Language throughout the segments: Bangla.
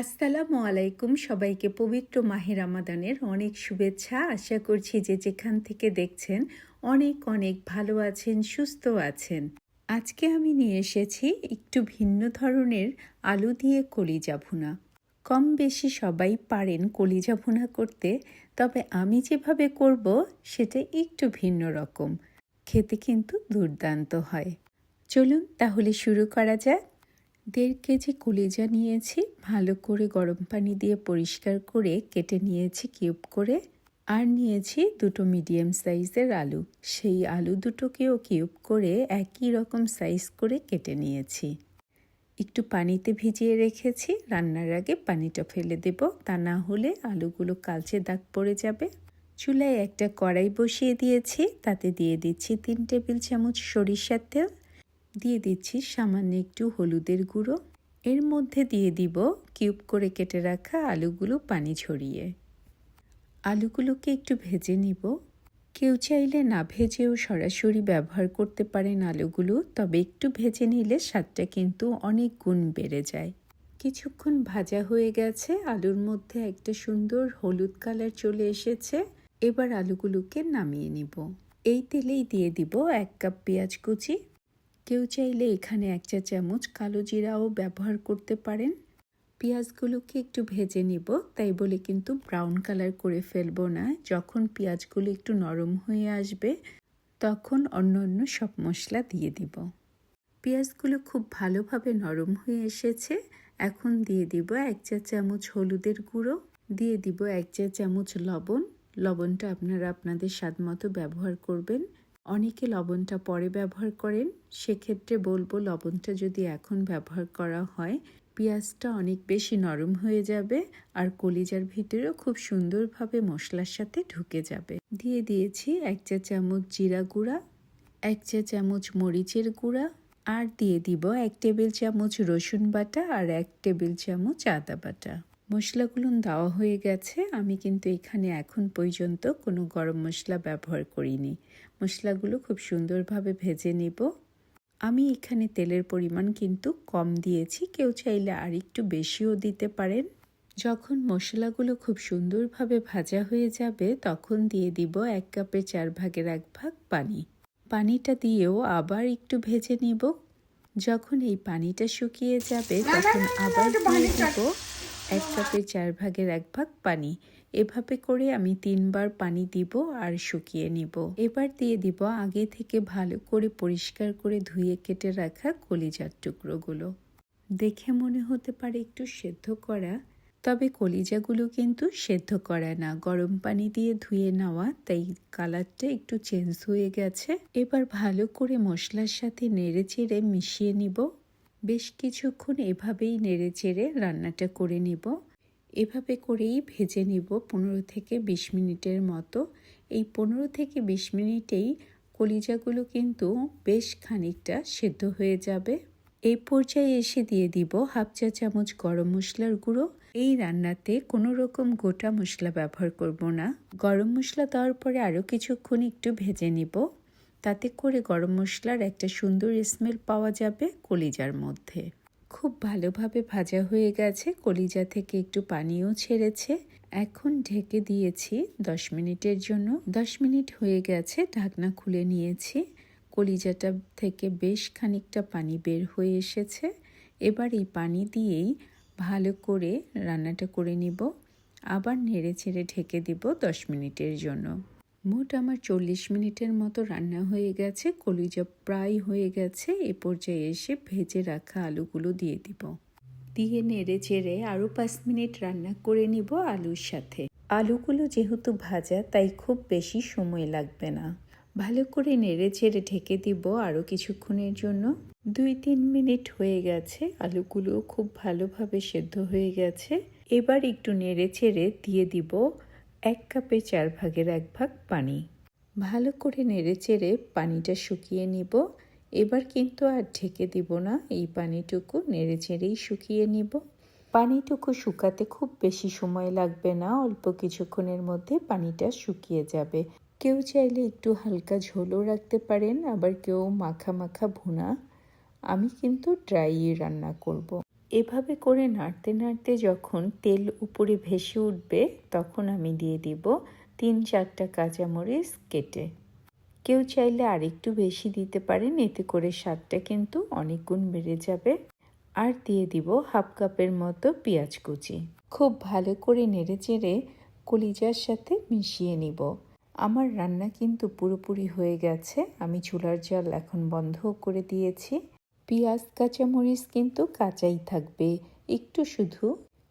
আসসালামু আলাইকুম সবাইকে পবিত্র মাহে রামাদানের অনেক শুভেচ্ছা। আশা করছি যে যেখান থেকে দেখছেন অনেক অনেক ভালো আছেন, সুস্থ আছেন। আজকে আমি নিয়ে এসেছি একটু ভিন্ন ধরনের আলু দিয়ে কলিজা ভুনা। কম বেশি সবাই পারেন কলিজা ভুনা করতে, তবে আমি যেভাবে করব সেটা একটু ভিন্ন রকম। খেতে কিন্তু দুর্দান্ত হয়। চলুন তাহলে শুরু করা যাক। দেড় কেজি কলিজা নিয়েছি, ভালো করে গরম পানি দিয়ে পরিষ্কার করে কেটে নিয়েছি কিউব করে, আর নিয়েছি দুটো মিডিয়াম সাইজের আলু। সেই আলু দুটোকেও কিউব করে একই রকম সাইজ করে কেটে নিয়েছি। একটু পানিতে ভিজিয়ে রেখেছি, রান্নার আগে পানিটা ফেলে দেব, তা না হলে আলুগুলো কালচে দাগ পড়ে যাবে। চুলায় একটা কড়াই বসিয়ে দিয়েছি, তাতে দিয়ে দিচ্ছি তিন টেবিল চামচ সরিষার তেল দিয়ে দিচ্ছি সামান্য একটু হলুদের গুঁড়ো। এর মধ্যে দিয়ে দিব কিউব করে কেটে রাখা আলুগুলো পানি ঝরিয়ে আলুগুলোকে একটু ভেজে নিব। কেউ চাইলে না ভেজেও সরাসরি ব্যবহার করতে পারেন আলুগুলো, তবে একটু ভেজে নিলে স্বাদটা কিন্তু অনেক গুণ বেড়ে যায়। কিছুক্ষণ ভাজা হয়ে গেছে, আলুর মধ্যে একটা সুন্দর হলুদ কালার চলে এসেছে। এবার আলুগুলোকে নামিয়ে নিব। এই তেলেই দিয়ে দিব এক কাপ পেঁয়াজ কুচি কেউ চাইলে এখানে এক চা চামচ কালো জিরাও ব্যবহার করতে পারেন। পেঁয়াজগুলোকে একটু ভেজে নিব, তাই বলে কিন্তু ব্রাউন কালার করে ফেলব না। যখন পেঁয়াজগুলো একটু নরম হয়ে আসবে, তখন অন্য অন্য সব মশলা দিয়ে দিব। পেঁয়াজগুলো খুব ভালোভাবে নরম হয়ে এসেছে। এখন দিয়ে দিব এক চা চামচ হলুদের গুঁড়ো, দিয়ে দিব এক চা চামচ লবণ। লবণটা আপনারা আপনাদের স্বাদ মতো ব্যবহার করবেন। অনেকে লবণটা পরে ব্যবহার করেন, সেক্ষেত্রে বলব লবণটা যদি এখন ব্যবহার করা হয়, পেঁয়াজটা অনেক বেশি নরম হয়ে যাবে আর কলিজার ভিতরেও খুব সুন্দরভাবে মশলার সাথে ঢুকে যাবে। দিয়ে দিয়েছি এক চা চামচ জিরা গুঁড়া, এক চা চামচ মরিচের গুঁড়া আর দিয়ে দিব এক টেবিল চামচ রসুন বাটা আর এক টেবিল চামচ আদা বাটা। মশলাগুলো দেওয়া হয়ে গেছে, আমি কিন্তু এখানে এখন পর্যন্ত কোনো গরম মশলা ব্যবহার করিনি। মশলাগুলো খুব সুন্দরভাবে ভেজে নেব। আমি এখানে তেলের পরিমাণ কিন্তু কম দিয়েছি, কেউ চাইলে আর একটু বেশিও দিতে পারেন। যখন মশলাগুলো খুব সুন্দরভাবে ভাজা হয়ে যাবে, তখন দিয়ে দিব এক কাপের চার ভাগের এক ভাগ পানি। পানিটা দিয়েও আবার একটু ভেজে নিব। যখন এই পানিটা শুকিয়ে যাবে, তখন আবার দিয়ে দিব এক কাপের চার ভাগের এক ভাগ পানি। এভাবে করে আমি তিনবার পানি দিব আর শুকিয়ে নিব। এবার দিয়ে দিব আগে থেকে ভালো করে পরিষ্কার করে ধুয়ে কেটে রাখা কলিজার টুকরোগুলো। দেখে মনে হতে পারে একটু সেদ্ধ করা, তবে কলিজাগুলো কিন্তু সেদ্ধ করা না। গরম পানি দিয়ে ধুয়ে নেওয়া, তাই কালারটা একটু চেঞ্জ হয়ে গেছে। এবার ভালো করে মশলার সাথে নেড়ে চেড়ে মিশিয়ে নিব। বেশ কিছুক্ষণ এভাবেই নেড়ে চেড়ে রান্নাটা করে নিব। এভাবে করেই ভেজে নিব পনেরো থেকে বিশ মিনিটের মতো। এই পনেরো থেকে বিশ মিনিটেই কলিজাগুলো কিন্তু বেশ খানিকটা সেদ্ধ হয়ে যাবে। এই পর্যায়ে এসে দিয়ে দিব হাফ চা চামচ গরম মশলার গুঁড়ো। এই রান্নাতে কোনো রকম গোটা মশলা ব্যবহার করব না। গরম মশলা দেওয়ার পরে আরও কিছুক্ষণ একটু ভেজে নিব। তাতে করে গরম মশলার একটা সুন্দর স্মেল পাওয়া যাবে কলিজার মধ্যে। খুব ভালোভাবে ভাজা হয়ে গেছে, কলিজা থেকে একটু পানিও ছেড়েছে। এখন ঢেকে দিয়েছি দশ মিনিটের জন্য। দশ মিনিট হয়ে গেছে, ঢাকনা খুলে নিয়েছি। কলিজাটা থেকে বেশ খানিকটা পানি বের হয়ে এসেছে। এবার এই পানি দিয়েই ভালো করে রান্নাটা করে নিব। আবার নেড়ে ছেড়ে ঢেকে দিব দশ মিনিটের জন্য। মোট আমার চল্লিশ মিনিটের মতো রান্না হয়ে গেছে, কলিজা প্রায় হয়ে গেছে, এ পর্যায়ে এসে ভেজে রাখা আলুগুলো দিয়ে দিব। দিয়ে নেড়ে চেড়ে আরও পাঁচ মিনিট রান্না করে নিব আলুর সাথে। আলুগুলো যেহেতু ভাজা, তাই খুব বেশি সময় লাগবে না। ভালো করে নেড়ে চেড়ে ঢেকে দিব আরও কিছুক্ষণের জন্য। দুই তিন মিনিট হয়ে গেছে, আলুগুলো খুব ভালোভাবে সেদ্ধ হয়ে গেছে। এবার একটু নেড়ে চেড়ে দিয়ে দিব এক কাপে চার ভাগের এক ভাগ পানি। ভালো করে নেড়ে চেড়ে পানিটা শুকিয়ে নিব। এবার কিন্তু আর ঢেকে দিব না, এই পানিটুকু নেড়ে চেড়েই শুকিয়ে নিব। পানিটুকু শুকাতে খুব বেশি সময় লাগবে না, অল্প কিছুক্ষণের মধ্যে পানিটা শুকিয়ে যাবে। কেউ চাইলে একটু হালকা ঝোলও রাখতে পারেন, আবার কেউ মাখা মাখা ভুনা। আমি কিন্তু ড্রাই রান্না করব। এভাবে করে নাড়তে নাড়তে যখন তেল উপরে ভেসে উঠবে, তখন আমি দিয়ে দিব তিন চারটা কাঁচামরিচ কেটে। কেউ চাইলে আরেকটু বেশি দিতে পারেন, এতে করে স্বাদটা কিন্তু অনেক গুণ বেড়ে যাবে। আর দিয়ে দিব হাফ কাপের মতো পেঁয়াজ কুচি। খুব ভালো করে নেড়ে চেড়ে কলিজার সাথে মিশিয়ে নিব। আমার রান্না কিন্তু পুরোপুরি হয়ে গেছে। আমি চুলার জল এখন বন্ধ করে দিয়েছি। পেঁয়াজ, কাঁচামরিচ কিন্তু কাঁচাই থাকবে। একটু শুধু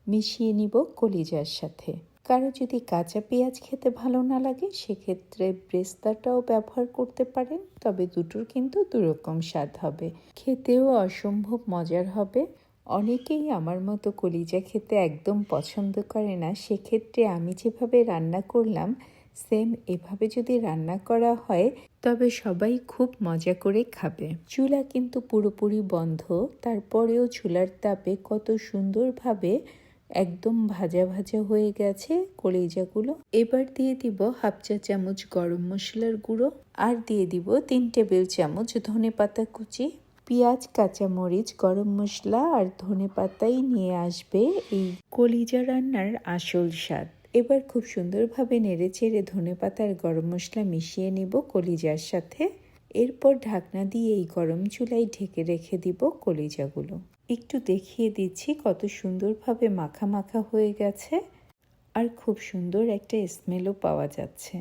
মিশিয়ে নিব কলিজার সাথে। কারও যদি কাঁচা পেঁয়াজ খেতে ভালো না লাগে, সেক্ষেত্রে ব্রেস্তাটাও ব্যবহার করতে পারেন, তবে দুটোর কিন্তু দুরকম স্বাদ হবে। খেতেও অসম্ভব মজার হবে। অনেকেই আমার মতো কলিজা খেতে একদম পছন্দ করে না। সেক্ষেত্রে আমি যেভাবে রান্না করলাম সেম এভাবে যদি রান্না করা হয়, তবে সবাই খুব মজা করে খাবে। চুলা কিন্তু পুরোপুরি বন্ধ, তারপরেও চুলার তাপে কত সুন্দরভাবে একদম ভাজা ভাজা হয়ে গেছে কলিজাগুলো। এবার দিয়ে দিব হাফ চা চামচ গরম মশলার গুঁড়ো, আর দিয়ে দিব তিন টেবিল চামচ ধনে পাতা কুচি। পেঁয়াজ, কাঁচামরিচ, গরম মশলা আর ধনে পাতাই নিয়ে আসবে এই কলিজা রান্নার আসল স্বাদ। এবার খুব সুন্দরভাবে নেড়ে চেড়ে ধনে পাতা আর গরম মশলা মিশিয়ে নিব কলিজার সাথে। এরপর ঢাকনা দিয়ে এই গরম চুলায় ঢেকে রেখে দিব কলিজাগুলো। একটু দেখিয়ে দিচ্ছি কত সুন্দরভাবে মাখা মাখা হয়ে গেছে আর খুব সুন্দর একটা স্মেলও পাওয়া যাচ্ছে।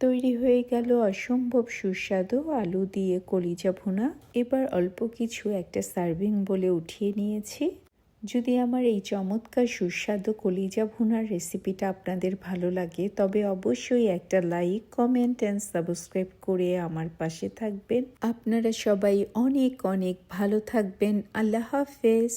তৈরি হয়ে গেল অসম্ভব সুস্বাদু আলু দিয়ে কলিজা ভুনা। এবার অল্প কিছু একটা সার্ভিং বলে উঠিয়ে নিয়েছি। যদি আমার এই চমৎকার সুস্বাদু কলিজা ভুনার রেসিপিটা আপনাদের ভালো লাগে, তবে অবশ্যই একটা লাইক, কমেন্ট অ্যান্ড সাবস্ক্রাইব করে আমার পাশে থাকবেন। আপনারা সবাই অনেক অনেক ভালো থাকবেন। আল্লাহ হাফেজ।